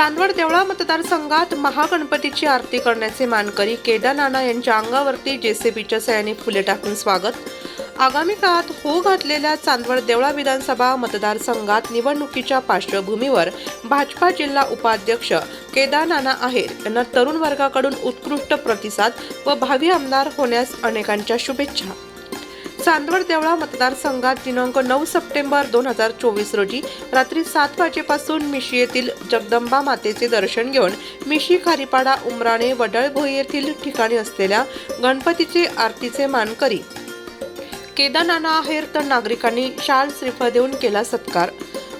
चांदवड देवळा मतदारसंघात महागणपतीची आरती करण्याचे मानकरी केदार नाना यांच्या अंगावरती जेसीबीच्या सहाय्याने फुले टाकून स्वागत. आगामी काळात हो घातलेल्या चांदवड देवळा विधानसभा मतदारसंघात निवडणुकीच्या पार्श्वभूमीवर भाजपा जिल्हा उपाध्यक्ष केदार नाना आहेर यांना तरुण वर्गाकडून उत्कृष्ट प्रतिसाद व भावी आमदार होण्यास अनेकांच्या शुभेच्छा. चांदवड देवळा मतदारसंघात दिनांक नऊ सप्टेंबर दोन हजार चोवीस रोजी रात्री सात वाजेपासून मिशी येथील जगदंबा मातेचे दर्शन घेऊन मिशी खारीपाडा उमराणे वडळभोई येथील ठिकाणी असलेल्या गणपतीचे आरतीचे मानकरी केदार आहेर तर नागरिकांनी शाल श्रीफळ देऊन केला सत्कार.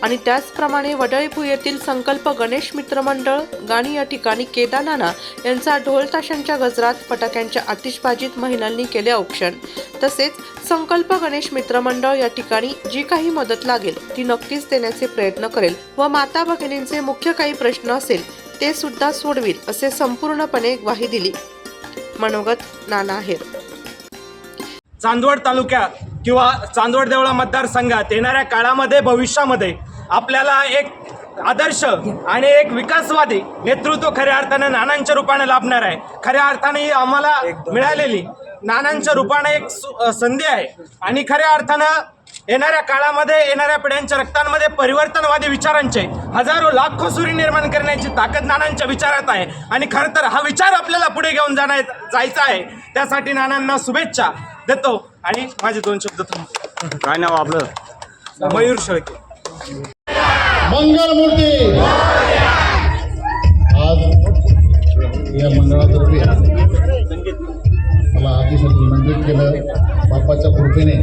आणि त्याचप्रमाणे वडळीपू येथील संकल्प गणेश मित्र मंडळ गाणी या ठिकाणी केदानाना यांचा ढोल ताशांच्या गजरात फटाक्यांच्या आतिषबाजीत महिलांनी केले औक्षण. तसेच संकल्प गणेश मित्र मंडळ या ठिकाणी जी काही मदत लागेल ती नक्कीच देण्याचे प्रयत्न करेल व माता भगिनींचे मुख्य काही प्रश्न असेल ते सुद्धा सोडवील असे संपूर्णपणे ग्वाही दिली. मनोगत नाना आहेर चांदवड तालुक्यात किंवा चांदवड देवळा मतदारसंघात येणाऱ्या काळामध्ये भविष्यामध्ये आपल्याला एक आदर्श आणि एक विकासवादी नेतृत्व खऱ्या अर्थानं नानांच्या रूपाने लाभणार आहे. खऱ्या अर्थाने ही आम्हाला मिळालेली नानांच्या रूपाने एक संधी आहे. आणि खऱ्या अर्थानं येणाऱ्या काळामध्ये येणाऱ्या पिढ्यांच्या रक्तांमध्ये परिवर्तनवादी विचारांचे हजारो लाखो सुरी निर्माण करण्याची ताकद नानांच्या विचारात आहे. आणि खरं तर हा विचार आपल्याला पुढे घेऊन जाण्या जायचा आहे. त्यासाठी नानांना शुभेच्छा देतो. आणि माझे दोन शब्द थांबतो काय नाव आपलं? मयूर शेळके. मंगलमूर्ती. आज या मंडळातर्फे मला आधीसाठी निमंत्रित केलं बाप्पाच्या कृपेने.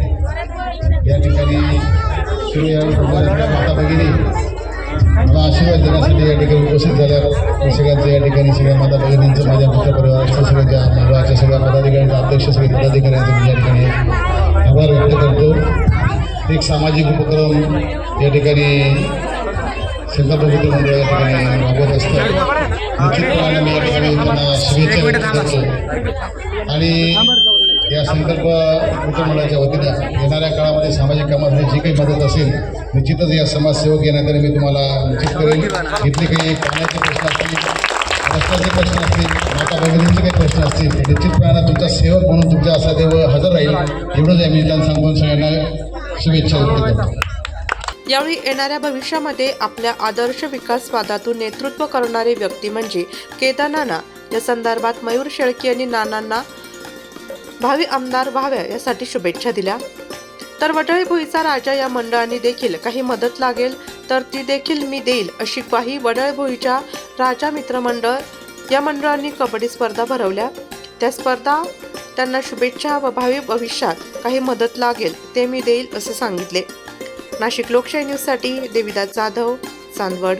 या ठिकाणी सूर्य माता भगिनी मला आशीर्वाद देण्यासाठी या ठिकाणी उपस्थित झाल्या मी सगळ्यांचं या ठिकाणी सगळ्या माता भगिनींचं माझ्या मित्र परिवाराचं सगळ्या मंडळाच्या सगळ्या पदाधिकाऱ्यांचा अध्यक्ष सगळे पदाधिकाऱ्यांचं मी या ठिकाणी आभार व्यक्त करतो. एक सामाजिक उपक्रम या ठिकाणी संकल्प मित्र मंडळ या ठिकाणी राबवत असतात निश्चितपणाने मी या ठिकाणी त्यांना शुभेच्छा व्यक्त करतो. आणि या संकल्प मित्रमंडळाच्या वतीनं येणाऱ्या काळामध्ये सामाजिक कामासाठी जी काही मदत असेल निश्चितच या समाजसेवक येण्याकडे मी तुम्हाला निश्चित करेन. इथली काही पाण्याची प्रश्न प्रश्न असतील माता भगिनींचे काही प्रश्न असतील तर निश्चितपणे तुमचा सेवक म्हणून तुमच्या असा देव हजर राहील. एवढंच आम्ही त्यांना सांगून सगळ्यांना शुभेच्छा व्यक्त करतो. यावेळी येणाऱ्या भविष्यामध्ये आपल्या आदर्श विकासवादातून नेतृत्व करणारी व्यक्ती म्हणजे केदारनाना या संदर्भात मयूर शेळके यांनी नानांना भावी आमदार व्हाव्या यासाठी शुभेच्छा दिल्या. तर वडळी भुईचा राजा या मंडळाने देखील काही मदत लागेल तर ती देखील मी देईल अशी ग्वाही वडळ भुईच्या राजा मित्रमंडळ या मंडळांनी कबड्डी स्पर्धा भरवल्या. त्या स्पर्धा त्यांना शुभेच्छा व भावी भविष्यात काही मदत लागेल ते मी देईल असे सांगितले. नाशिक लोकशाही न्यूजसाठी देविदास जाधव चांदवड.